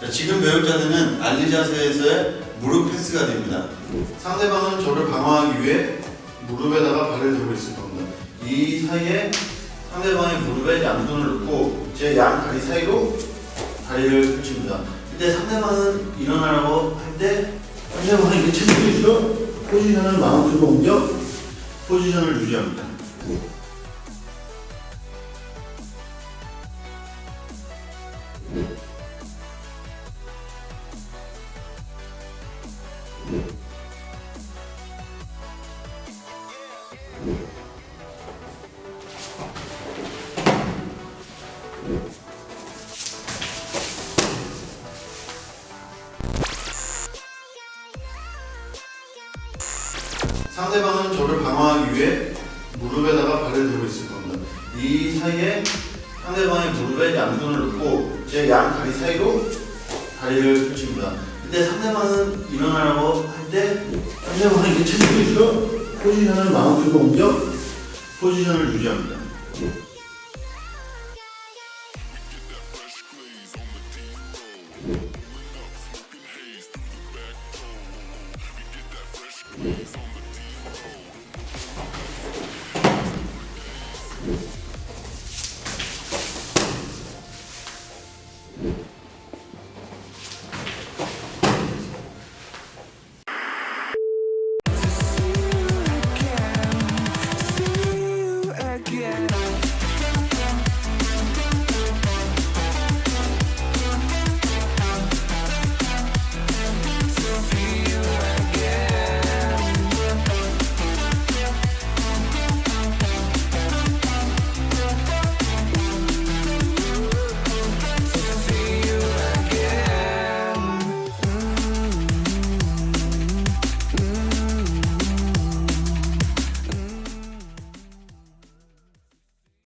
자, 지금 배울 자세는 알리 자세에서의 무릎 패스가 됩니다. 상대방은 저를 방어하기 위해 무릎에다가 발을 대고 있을 겁니다. 이 사이에 상대방의 무릎에 양손을 놓고 제 양 다리 사이로 다리를 펼칩니다. 그때 상대방은 일어나라고 할 때 상대방이 이렇게 있어 포지션을 마운트로 옮겨 포지션을 유지합니다. 상대방은 저를 방어하기 위해 무릎에다가 발을 대고 있을 겁니다. 이 사이에 상대방의 무릎에 양손을 놓고 제 양 다리 사이로 다리를 펼칩니다. 그때 상대방은 일어나라고 할 때 상대방이 이렇게 체중이 있어 포지션을 마운트로 옮겨 포지션을 유지합니다.